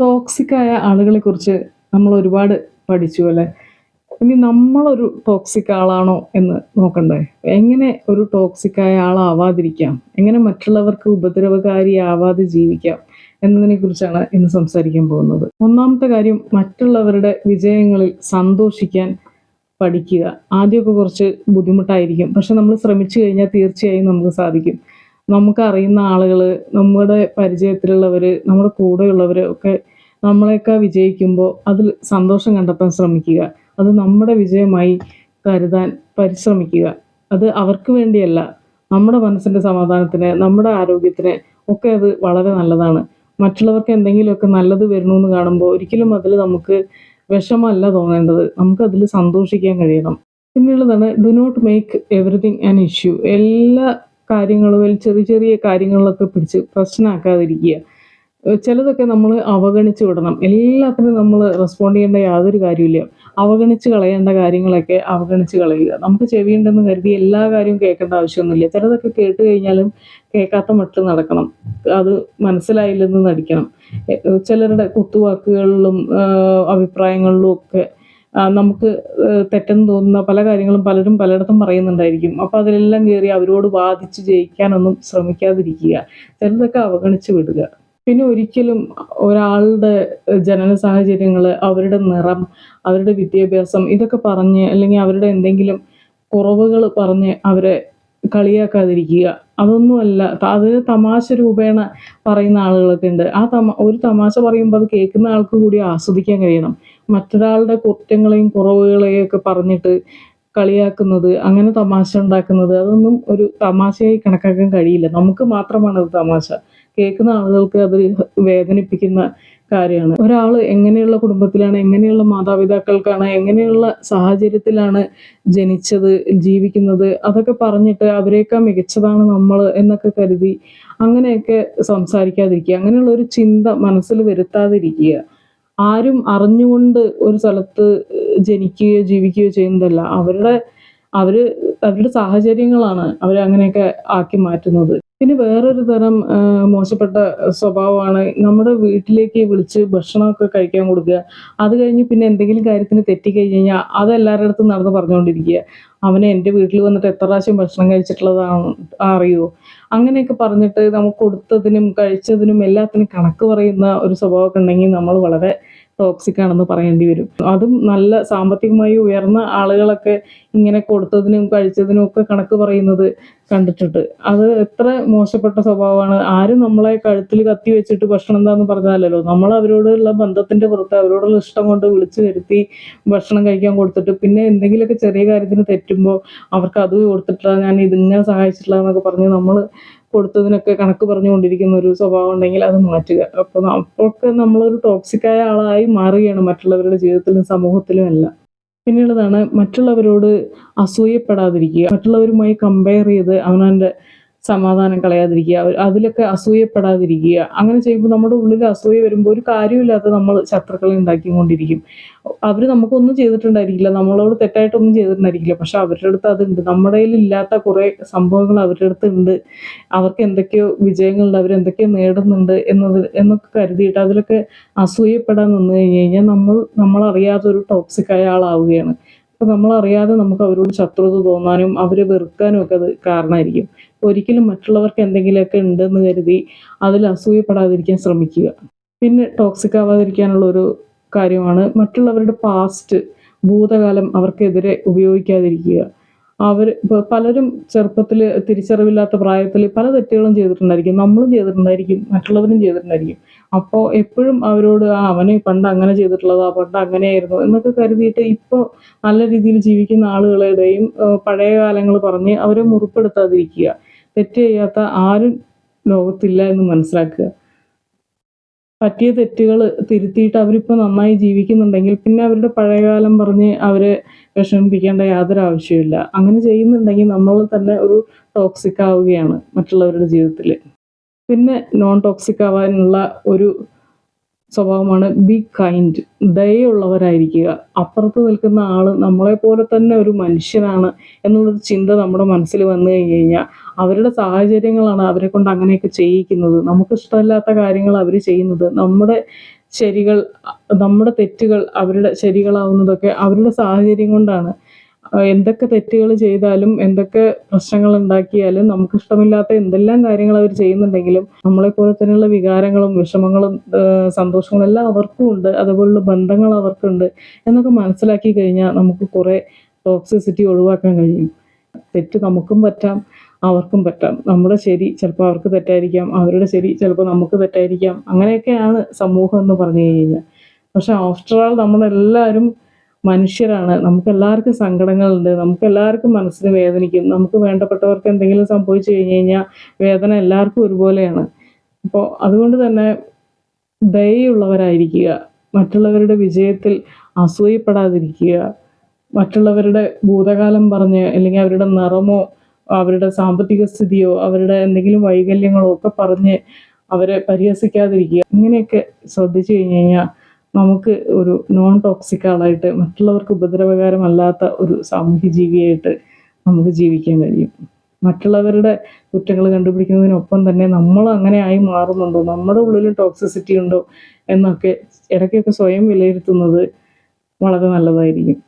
ടോക്സിക്കായ ആളുകളെ കുറിച്ച് നമ്മൾ ഒരുപാട് പഠിച്ചു അല്ലേ? ഇനി നമ്മളൊരു ടോക്സിക് ആളാണോ എന്ന് നോക്കണ്ടേ? എങ്ങനെ ഒരു ടോക്സിക്കായ ആളാവാതിരിക്കാം എങ്ങനെ മറ്റുള്ളവർക്ക് ഉപദ്രവകാരിയാവാതെ ജീവിക്കാം? എന്നതിനെ കുറിച്ചാണ് ഇന്ന് സംസാരിക്കാൻ പോകുന്നത്. ഒന്നാമത്തെ കാര്യം മറ്റുള്ളവരുടെ വിജയങ്ങളിൽ സന്തോഷിക്കാൻ പഠിക്കുക. ആദ്യമൊക്കെ കുറച്ച് ബുദ്ധിമുട്ടായിരിക്കും. പക്ഷെ നമ്മൾ ശ്രമിച്ചു കഴിഞ്ഞാൽ തീർച്ചയായും നമുക്ക് സാധിക്കും. നമുക്ക് അറിയുന്ന ആളുകൾ നമ്മുടെ പരിചയത്തിലുള്ളവർ നമ്മുടെ കൂടെയുള്ളവർ ഒക്കെ നമ്മളെക്കാൾ വിജയിക്കുമ്പോൾ അതിൽ സന്തോഷം കണ്ടെത്താൻ ശ്രമിക്കുക. അത് നമ്മുടെ വിജയമായി കരുതാൻ പരിശ്രമിക്കുക. അത് അവർക്ക് വേണ്ടിയല്ല നമ്മുടെ മനസ്സിന്റെ സമാധാനത്തിന് നമ്മുടെ ആരോഗ്യത്തിന് ഒക്കെ അത് വളരെ നല്ലതാണ്. മറ്റുള്ളവർക്ക് എന്തെങ്കിലുമൊക്കെ നല്ലത് വരണമെന്ന് കാണുമ്പോൾ ഒരിക്കലും അതിൽ നമുക്ക് വിഷമല്ല തോന്നേണ്ടത്. നമുക്കതിൽ സന്തോഷിക്കാൻ കഴിയണം. പിന്നെയുള്ളതാണ് do not make everything an issue എല്ലാ കാര്യങ്ങളും ചെറിയ ചെറിയ കാര്യങ്ങളിലൊക്കെ പിടിച്ച് പ്രശ്നമാക്കാതിരിക്കുക ചിലതൊക്കെ നമ്മൾ അവഗണിച്ച് വിടണം. എല്ലാത്തിനും നമ്മൾ റെസ്പോണ്ട് ചെയ്യേണ്ട യാതൊരു കാര്യമില്ല അവഗണിച്ച് കളയേണ്ട കാര്യങ്ങളൊക്കെ അവഗണിച്ച് കളയുക. നമുക്ക് ചെവിയുണ്ടെന്ന് കരുതി എല്ലാ കാര്യവും കേൾക്കേണ്ട ആവശ്യമൊന്നുമില്ല. ചിലതൊക്കെ കേട്ട് കഴിഞ്ഞാലും കേൾക്കാത്ത മട്ടിൽ നടക്കണം. അത് മനസ്സിലായില്ലെന്ന് നടിക്കണം. ചിലരുടെ കുത്തുവാക്കുകളിലും അഭിപ്രായങ്ങളിലും ഒക്കെ നമുക്ക് തെറ്റെന്ന് തോന്നുന്ന പല കാര്യങ്ങളും പലരും പലയിടത്തും പറയുന്നുണ്ടായിരിക്കും. അപ്പോൾ അതിലെല്ലാം കയറി അവരോട് വാദിച്ച് ജയിക്കാനൊന്നും ശ്രമിക്കാതിരിക്കുക. ചിലതൊക്കെ അവഗണിച്ച് വിടുക. പിന്നെ ഒരിക്കലും ഒരാളുടെ ജനന സാഹചര്യങ്ങൾ അവരുടെ നിറം അവരുടെ വിദ്യാഭ്യാസം ഇതൊക്കെ പറഞ്ഞ് അല്ലെങ്കിൽ അവരുടെ എന്തെങ്കിലും കുറവുകൾ പറഞ്ഞ് അവരെ കളിയാക്കാതിരിക്കുക. അതൊന്നുമല്ല. ത- അതിന് തമാശ രൂപേണ പറയുന്ന ആളുകളൊക്കെ ഉണ്ട്. ആ തമ ഒരു തമാശ പറയുമ്പോൾ അത് കേൾക്കുന്ന ആൾക്ക് കൂടി ആസ്വദിക്കാൻ കഴിയണം. മറ്റൊരാളുടെ കുറ്റങ്ങളെയും കുറവുകളെയും ഒക്കെ പറഞ്ഞിട്ട് കളിയാക്കുന്നത് അങ്ങനെ തമാശ ഉണ്ടാക്കുന്നത് അതൊന്നും ഒരു തമാശയായി കണക്കാക്കാൻ കഴിയില്ല. നമുക്ക് മാത്രമാണ് അത് തമാശ. കേൾക്കുന്ന ആളുകൾക്ക് അത് വേദനിപ്പിക്കുന്ന കാര്യമാണ്. ഒരാൾ എങ്ങനെയുള്ള കുടുംബത്തിലാണ് എങ്ങനെയുള്ള മാതാപിതാക്കൾക്കാണ് എങ്ങനെയുള്ള സാഹചര്യത്തിലാണ് ജനിച്ചത് ജീവിക്കുന്നത് അതൊക്കെ പറഞ്ഞിട്ട് അവരെയൊക്കെ മികച്ചതാണ് നമ്മൾ എന്നൊക്കെ കരുതി അങ്ങനെയൊക്കെ സംസാരിക്കാതിരിക്കുക. അങ്ങനെയുള്ള ഒരു ചിന്ത മനസ്സിൽ വരുത്താതിരിക്കുക. ആരും അറിഞ്ഞുകൊണ്ട് ഒരു സ്ഥലത്ത് ജനിക്കുകയോ ജീവിക്കുകയോ ചെയ്യുന്നതല്ല. അവരുടെ അവർ അവരുടെ സാഹചര്യങ്ങളാണ് അവരെ അങ്ങനെയൊക്കെ ആക്കി മാറ്റുന്നത്. പിന്നെ വേറൊരു തരം മോശപ്പെട്ട സ്വഭാവമാണ് നമ്മുടെ വീട്ടിലേക്ക് വിളിച്ച് ഭക്ഷണമൊക്കെ കഴിക്കാൻ കൊടുക്കുക. അത് കഴിഞ്ഞ് പിന്നെ എന്തെങ്കിലും കാര്യത്തിന് തെറ്റിക്കഴിഞ്ഞ് കഴിഞ്ഞാൽ അത് എല്ലാവരുടെ അടുത്തും നടന്ന് പറഞ്ഞുകൊണ്ടിരിക്കുക. അവനെ എന്റെ വീട്ടിൽ വന്നിട്ട് എത്ര പ്രാവശ്യം ഭക്ഷണം കഴിച്ചിട്ടുള്ളതാണ് അറിയുമോ അങ്ങനെയൊക്കെ പറഞ്ഞിട്ട് നമുക്ക് കൊടുത്തതിനും കഴിച്ചതിനും എല്ലാത്തിനും കണക്ക് പറയുന്ന ഒരു സ്വഭാവമൊക്കെ ഉണ്ടെങ്കിൽ നമ്മൾ വളരെ ടോക്സിക് ആണെന്ന് പറയേണ്ടി വരും. അതും നല്ല സാമ്പത്തികമായി ഉയർന്ന ആളുകളൊക്കെ ഇങ്ങനെ കൊടുത്തതിനും കഴിച്ചതിനും ഒക്കെ കണക്ക് പറയുന്നത് കണ്ടിട്ടുണ്ട്. അത് എത്ര മോശപ്പെട്ട സ്വഭാവമാണ്. ആരും നമ്മളെ കഴുത്തിൽ കത്തി വെച്ചിട്ട് ഭക്ഷണം എന്താന്ന് പറഞ്ഞാലല്ലോ. നമ്മൾ അവരോടുള്ള ബന്ധത്തിന്റെ പുറത്ത് അവരോടുള്ള ഇഷ്ടം കൊണ്ട് വിളിച്ചു വരുത്തി ഭക്ഷണം കഴിക്കാൻ കൊടുത്തിട്ട് പിന്നെ എന്തെങ്കിലുമൊക്കെ ചെറിയ കാര്യത്തിന് തെറ്റുമ്പോൾ അവർക്ക് അത് കൊടുത്തിട്ടില്ല ഞാൻ ഇതിങ്ങനെ സഹായിച്ചിട്ടില്ല എന്നൊക്കെ പറഞ്ഞ് നമ്മൾ കൊടുത്തതിനൊക്കെ കണക്ക് പറഞ്ഞുകൊണ്ടിരിക്കുന്ന ഒരു സ്വഭാവം ഉണ്ടെങ്കിൽ അത് മാറ്റുക. അപ്പോൾ അപ്പോഴൊക്കെ നമ്മളൊരു ടോക്സിക്കായ ആളായി മാറുകയാണ് മറ്റുള്ളവരുടെ ജീവിതത്തിലും സമൂഹത്തിലും അല്ല പിന്നെയുള്ളതാണ് മറ്റുള്ളവരോട് അസൂയപ്പെടാതിരിക്കുക. മറ്റുള്ളവരുമായി കമ്പയർ ചെയ്ത് അവനവന്റെ സമാധാനം കളയാതിരിക്കുക അതിലൊക്കെ അസൂയപ്പെടാതിരിക്കുക. അങ്ങനെ ചെയ്യുമ്പോൾ നമ്മുടെ ഉള്ളിൽ അസൂയ വരുമ്പോൾ ഒരു കാര്യമില്ലാത്ത നമ്മൾ ശത്രുക്കളെ ഉണ്ടാക്കിക്കൊണ്ടിരിക്കും. അവർ നമുക്കൊന്നും ചെയ്തിട്ടുണ്ടായിരിക്കില്ല. നമ്മളോട് തെറ്റായിട്ടൊന്നും ചെയ്തിട്ടുണ്ടായിരിക്കില്ല. പക്ഷെ അവരുടെ അടുത്ത് അതുണ്ട്. നമ്മുടെ ഇല്ലാത്ത കുറേ സംഭവങ്ങൾ അവരുടെ അടുത്ത് ഉണ്ട്. അവർക്ക് എന്തൊക്കെയോ വിജയങ്ങളുണ്ട്. അവർ എന്തൊക്കെയോ നേടുന്നുണ്ട് എന്നത് എന്നൊക്കെ കരുതിയിട്ട് അതിലൊക്കെ അസൂയപ്പെടാൻ നിന്ന് കഴിഞ്ഞ് കഴിഞ്ഞാൽ നമ്മൾ നമ്മളറിയാതെ ഒരു ടോക്സിക് ആയ ആളാവുകയാണ്. അപ്പോൾ നമ്മളറിയാതെ നമുക്ക് അവരോട് ശത്രുത തോന്നാനും അവരെ വെറുക്കാനും ഒക്കെ അത് കാരണമായിരിക്കും ഒരിക്കലും മറ്റുള്ളവർക്ക് എന്തെങ്കിലുമൊക്കെ ഉണ്ടെന്ന് കരുതി അതിൽ അസൂയപ്പെടാതിരിക്കാൻ ശ്രമിക്കുക. പിന്നെ ടോക്സിക് ആവാതിരിക്കാനുള്ള ഒരു കാര്യമാണ് മറ്റുള്ളവരുടെ പാസ്റ്റ് ഭൂതകാലം അവർക്കെതിരെ ഉപയോഗിക്കാതിരിക്കുക. അവർ പലരും ചെറുപ്പത്തിൽ തിരിച്ചറിവില്ലാത്ത പ്രായത്തിൽ പല തെറ്റുകളും ചെയ്തിട്ടുണ്ടായിരിക്കും. നമ്മളും ചെയ്തിട്ടുണ്ടായിരിക്കും. മറ്റുള്ളവരും ചെയ്തിട്ടുണ്ടായിരിക്കും. അപ്പോൾ എപ്പോഴും അവരോട് ആ അവനെ പണ്ട് അങ്ങനെ ചെയ്തിട്ടുള്ളതാ പണ്ട് അങ്ങനെയായിരുന്നു എന്നൊക്കെ കരുതിയിട്ട് ഇപ്പോൾ നല്ല രീതിയിൽ ജീവിക്കുന്ന ആളുകളുടെയും പഴയ കാലങ്ങൾ പറഞ്ഞ് അവരെ മുറിപ്പെടുത്താതിരിക്കുക. തെറ്റ് ചെയ്യാത്ത ആരും ലോകത്തില്ല എന്ന് മനസ്സിലാക്കുക. പറ്റിയ തെറ്റുകൾ തിരുത്തിയിട്ട് അവരിപ്പോൾ നന്നായി ജീവിക്കുന്നുണ്ടെങ്കിൽ പിന്നെ അവരുടെ പഴയകാലം പറഞ്ഞ് അവരെ വിഷമിപ്പിക്കേണ്ട യാതൊരു ആവശ്യമില്ല അങ്ങനെ ചെയ്യുന്നുണ്ടെങ്കിൽ നമ്മൾ തന്നെ ഒരു ടോക്സിക് ആവുകയാണ് മറ്റുള്ളവരുടെ ജീവിതത്തിൽ പിന്നെ നോൺ ടോക്സിക് ആവാനുള്ള ഒരു സ്വഭാവമാണ് ബി കൈൻഡ് ദയുള്ളവരായിരിക്കുക അപ്പുറത്ത് നിൽക്കുന്ന ആൾ നമ്മളെ പോലെ തന്നെ ഒരു മനുഷ്യനാണ് എന്നുള്ളൊരു ചിന്ത നമ്മുടെ മനസ്സിൽ വന്നു കഴിഞ്ഞ് കഴിഞ്ഞാൽ അവരുടെ സാഹചര്യങ്ങളാണ് അവരെ കൊണ്ട് അങ്ങനെയൊക്കെ ചെയ്യിക്കുന്നത്. നമുക്ക് ഇഷ്ടമില്ലാത്ത കാര്യങ്ങൾ അവർ ചെയ്യുന്നത് നമ്മുടെ ശരികൾ നമ്മുടെ തെറ്റുകൾ അവരുടെ ശരികളാവുന്നതൊക്കെ അവരുടെ സാഹചര്യം കൊണ്ടാണ്. എന്തൊക്കെ തെറ്റുകൾ ചെയ്താലും എന്തൊക്കെ പ്രശ്നങ്ങൾ ഉണ്ടാക്കിയാലും നമുക്ക് ഇഷ്ടമില്ലാത്ത എന്തെല്ലാം കാര്യങ്ങൾ അവർ ചെയ്യുന്നുണ്ടെങ്കിലും നമ്മളെ പോലെ തന്നെയുള്ള വികാരങ്ങളും വിഷമങ്ങളും സന്തോഷങ്ങളും എല്ലാം അവർക്കും ഉണ്ട്. അതുപോലുള്ള ബന്ധങ്ങൾ അവർക്കുണ്ട് എന്നൊക്കെ മനസ്സിലാക്കി കഴിഞ്ഞാൽ നമുക്ക് കുറേ ടോക്സിസിറ്റി ഒഴിവാക്കാൻ കഴിയും. തെറ്റ് നമുക്കും പറ്റാം അവർക്കും പറ്റാം. നമ്മുടെ ശരി ചിലപ്പോൾ അവർക്ക് തെറ്റായിരിക്കാം അവരുടെ ശരി ചിലപ്പോൾ നമുക്ക് തെറ്റായിരിക്കാം. അങ്ങനെയൊക്കെയാണ് സമൂഹം എന്ന് പറഞ്ഞു കഴിഞ്ഞാൽ. പക്ഷെ ആഫ്റ്റർ ആൾ നമ്മളെല്ലാവരും മനുഷ്യരാണ്. നമുക്ക് എല്ലാവർക്കും സങ്കടങ്ങളുണ്ട്. നമുക്ക് എല്ലാവർക്കും മനസ്സിന് വേദനിക്കും. നമുക്ക് വേണ്ടപ്പെട്ടവർക്ക് എന്തെങ്കിലും സംഭവിച്ചു കഴിഞ്ഞ് കഴിഞ്ഞാൽ വേദന എല്ലാവർക്കും ഒരുപോലെയാണ്. അപ്പോൾ അതുകൊണ്ട് തന്നെ ദയുള്ളവരായിരിക്കുക മറ്റുള്ളവരുടെ വിജയത്തിൽ അസൂയപ്പെടാതിരിക്കുക. മറ്റുള്ളവരുടെ ഭൂതകാലം പറഞ്ഞ് അല്ലെങ്കിൽ അവരുടെ നിറമോ അവരുടെ സാമ്പത്തിക സ്ഥിതിയോ അവരുടെ എന്തെങ്കിലും വൈകല്യങ്ങളോ ഒക്കെ പറഞ്ഞ് അവരെ പരിഹസിക്കാതിരിക്കുക. ഇങ്ങനെയൊക്കെ ശ്രദ്ധിച്ചു കഴിഞ്ഞു കഴിഞ്ഞാൽ നമുക്ക് ഒരു നോൺ ടോക്സിക് ആളായിട്ട് മറ്റുള്ളവർക്ക് ഉപദ്രവകരമല്ലാത്ത ഒരു സാമൂഹ്യ ജീവിയായിട്ട് നമുക്ക് ജീവിക്കാൻ കഴിയും. മറ്റുള്ളവരുടെ കുറ്റങ്ങൾ കണ്ടുപിടിക്കുന്നതിനൊപ്പം തന്നെ നമ്മൾ അങ്ങനെ ആയി മാറുന്നുണ്ടോ? നമ്മുടെ ഉള്ളിലും ടോക്സിസിറ്റി ഉണ്ടോ? എന്നൊക്കെ ഇടയ്ക്കൊക്കെ സ്വയം വിലയിരുത്തുന്നത് വളരെ നല്ലതായിരിക്കും.